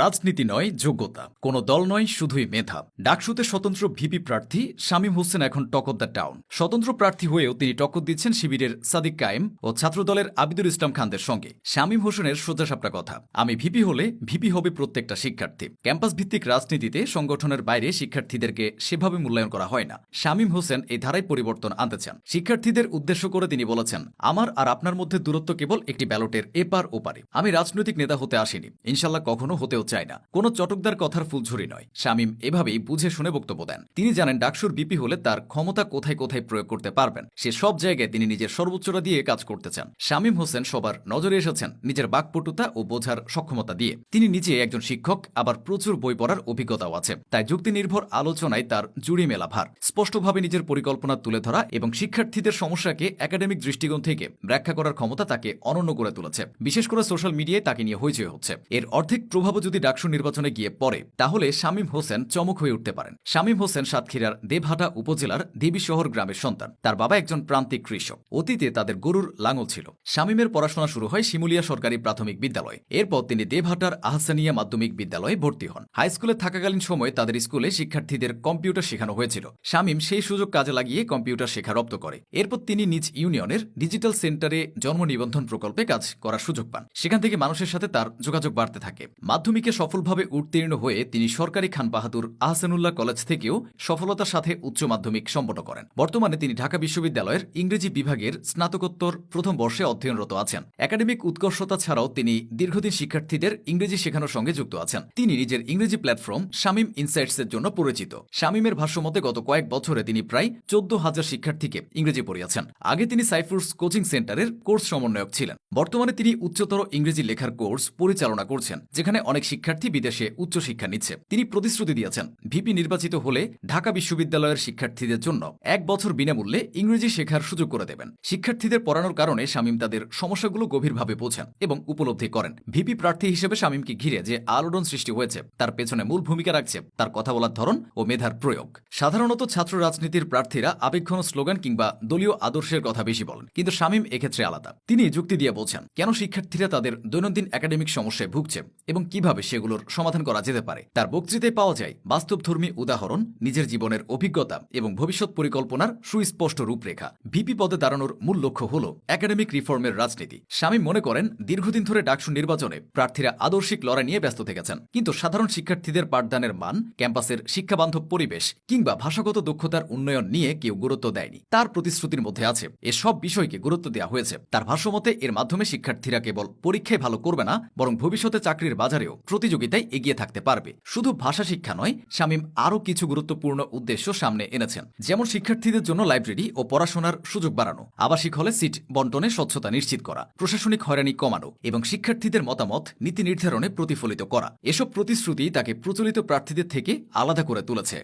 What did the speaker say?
রাজনীতি নয়, যোগ্যতা। কোনো দল নয়, শুধুই মেধা। ডাকসুতে স্বতন্ত্র ভিপি প্রার্থী শামীম হোসেন এখন টক দ্য টাউন। স্বতন্ত্র প্রার্থী হয়েও তিনি টক্কর দিচ্ছেন শিবিরের সাদিক কায়েম ও ছাত্রদলের আবিদুল ইসলাম খানদের সঙ্গে। শামীম হোসেনের সোজাসাপটা কথা, আমি ভিপি হলে ভিপি হবে প্রত্যেকটা শিক্ষার্থী। ক্যাম্পাস ভিত্তিক রাজনীতিতে সংগঠনের বাইরে শিক্ষার্থীদেরকে সেভাবে মূল্যায়ন করা হয় না। শামীম হোসেন এই ধারায় পরিবর্তন আনতে চান। শিক্ষার্থীদের উদ্দেশ্য করে তিনি বলেছেন, আমার আর আপনার মধ্যে দূরত্ব কেবল একটি ব্যালটের এপার ওপারে। আমি রাজনৈতিক নেতা হতে আসিনি। ইনশাল্লাহ কখনো হতেও চায় না। কোনো চটকদার কথার ফুলঝুরি নয়। শামীম এভাবেই বুঝে শুনে বক্তব্য দেন। তিনি জানেন ডাকসুর বিপি হলে তার ক্ষমতা কোথায় কোথায় প্রয়োগ করতে পারবেন। সে সব জায়গায় তিনি নিজের সর্বোচ্চটা দিয়ে কাজ করতে চান। শামীম হোসেন সবার নজরে এসেছেন নিজের বাকপটুতা ও বোঝার সক্ষমতা দিয়ে। তিনি নিজে একজন শিক্ষক, আবার প্রচুর বই পড়ার অভিজ্ঞতাও আছে। তাই যুক্তি নির্ভর আলোচনায় তার জুড়ি মেলা ভার। স্পষ্টভাবে নিজের পরিকল্পনা তুলে ধরা এবং শিক্ষার্থীদের সমস্যাকে একাডেমিক দৃষ্টিকোণ থেকে ব্যাখ্যা করার ক্ষমতা তাকে অনন্য করে তুলেছে। বিশেষ করে সোশ্যাল মিডিয়ায় তাকে নিয়ে হইচই হচ্ছে। এর অর্ধেক প্রভাবও যদি ডাকসু নির্বাচনে গিয়ে পড়ে, তাহলে শামীম হোসেন চমক হয়ে উঠতে পারেন। শামীম হোসেন সাতক্ষীরার দেবহাটা উপজেলার দেবীশহর গ্রামের সন্তান। তার বাবা একজন প্রান্তিক কৃষক। অতীতে তাদের গরুর লাঙল ছিল। শামীমের পড়াশোনা শুরু হয় শিমুলিয়া সরকারি প্রাথমিক বিদ্যালয়। এরপর তিনি দেবহাটার আহসানিয়া মাধ্যমিক বিদ্যালয়ে ভর্তি হন। হাই স্কুলে থাকাকালীন সময়ে তাদের স্কুলে শিক্ষার্থীদের কম্পিউটার শেখানো হয়েছিল। শামীম সেই সুযোগ কাজে লাগিয়ে কম্পিউটার শেখা রপ্ত করে। এরপর তিনি নিজ ইউনিয়নের ডিজিটাল সেন্টারে জন্ম নিবন্ধন প্রকল্পে কাজ করার সুযোগ পান। সেখান থেকে মানুষের সাথে তার যোগাযোগ বাড়তে থাকে। মাধ্যমিকে সফলভাবে উত্তীর্ণ হয়ে তিনি সরকারি খান বাহাদুর আহসানুল্লাহ কলেজ থেকেও সফলতার সাথে উচ্চ মাধ্যমিক সম্পন্ন করেন। বর্তমানে তিনি ঢাকা বিশ্ববিদ্যালয়ের ইংরেজি বিভাগের স্নাতকোত্তর প্রথম বর্ষে অধ্যয়নরত আছেন। একাডেমিক উৎকর্ষতা ছাড়াও তিনি দীর্ঘদিন শিক্ষার্থীদের ইংরেজি শেখানোর সঙ্গে যুক্ত আছেন। তিনি নিজের ইংরেজি প্ল্যাটফর্ম শামীম ইনসাইটসের জন্য পরিচিত। শামীমের ভাষ্যমতে গত কয়েক বছরে তিনি প্রায় চোদ্দ হাজার শিক্ষার্থীকে ইংরেজি পড়িয়েছেন। আগে তিনি সাইফুর্স কোচিং সেন্টারের কোর্স সমন্বয়ক ছিলেন। বর্তমানে তিনি উচ্চতর ইংরেজি লেখার কোর্স পরিচালনা করছেন, যেখানে অনেক শিক্ষার্থী বিদেশে উচ্চশিক্ষা নিচ্ছে। তিনি প্রতিশ্রুতি দিয়েছেন, ভিপি নির্বাচিত হলে ঢাকা বিশ্ববিদ্যালয়ের শিক্ষার্থীদের জন্য এক বছর বিনামূল্যে ইংরেজি শেখার সুযোগ করে দেবেন। শিক্ষার্থীদের পড়ানোর কারণে শামীম তাদের সমস্যাগুলো গভীরভাবে বোঝেন এবং উপলব্ধি করেন। ভিপি প্রার্থী হিসেবে শামীমকে ঘিরে যে আলোড়ন সৃষ্টি হয়েছে, তার পেছনে মূল ভূমিকা রাখছে তার কথা বলার ধরন ও মেধার প্রয়োগ। সাধারণত ছাত্র রাজনীতির প্রার্থীরা আবেগঘন স্লোগান কিংবা দলীয় আদর্শের কথা বেশি বলেন, কিন্তু শামীম এক্ষেত্রে আলাদা। তিনি যুক্তি দিয়ে বলছেন, কেন শিক্ষার্থীরা তাদের দৈনন্দিন একাডেমিক সমস্যায় ভুগছে এবং কীভাবে সেগুলোর সমাধান করা যেতে পারে? তার বক্তৃতায় পাওয়া যায়, বাস্তবধর্মী উদাহরণ, নিজের জীবনের অভিজ্ঞতা এবং ভবিষ্যৎ পরিকল্পনার সুস্পষ্ট রূপরেখা। ভিপি পদে দাঁড়ানোর মূল লক্ষ্য হল একাডেমিক রিফর্মের রাজনীতি। স্বামী মনে করেন, দীর্ঘদিন ধরে ডাকসু নির্বাচনে প্রার্থীরা আদর্শিক লড়াই নিয়ে ব্যস্ত থেকেছেন। কিন্তু সাধারণ শিক্ষার্থীদের পাঠদানের মান, ক্যাম্পাসের শিক্ষাবান্ধব পরিবেশ কিংবা ভাষাগত দক্ষতার উন্নয়ন নিয়ে কেউ গুরুত্ব দেয়নি। তার প্রতিশ্রুতির মধ্যে আছে, এসব বিষয়কে গুরুত্ব দেওয়া হয়েছে। তার ভাষ্যমতে, এর মাধ্যমে শিক্ষার্থীরা কেবল পরীক্ষায় ভালো করবে না, বরং ভবিষ্যতে চাকরির বাজারেও প্রতিযোগিতায় এগিয়ে থাকতে পারবে। শুধু ভাষা শিক্ষা নয়, শামীম আরও কিছু গুরুত্বপূর্ণ উদ্দেশ্য সামনে এনেছেন। যেমন শিক্ষার্থীদের জন্য লাইব্রেরি ও পড়াশোনার সুযোগ বাড়ানো, আবাসিক হলে সিট বন্টনে স্বচ্ছতা নিশ্চিত করা, প্রশাসনিক হয়রানি কমানো এবং শিক্ষার্থীদের মতামত নীতি নির্ধারণে প্রতিফলিত করা। এসব প্রতিশ্রুতি তাকে প্রচলিত প্রার্থীদের থেকে আলাদা করে তুলেছে।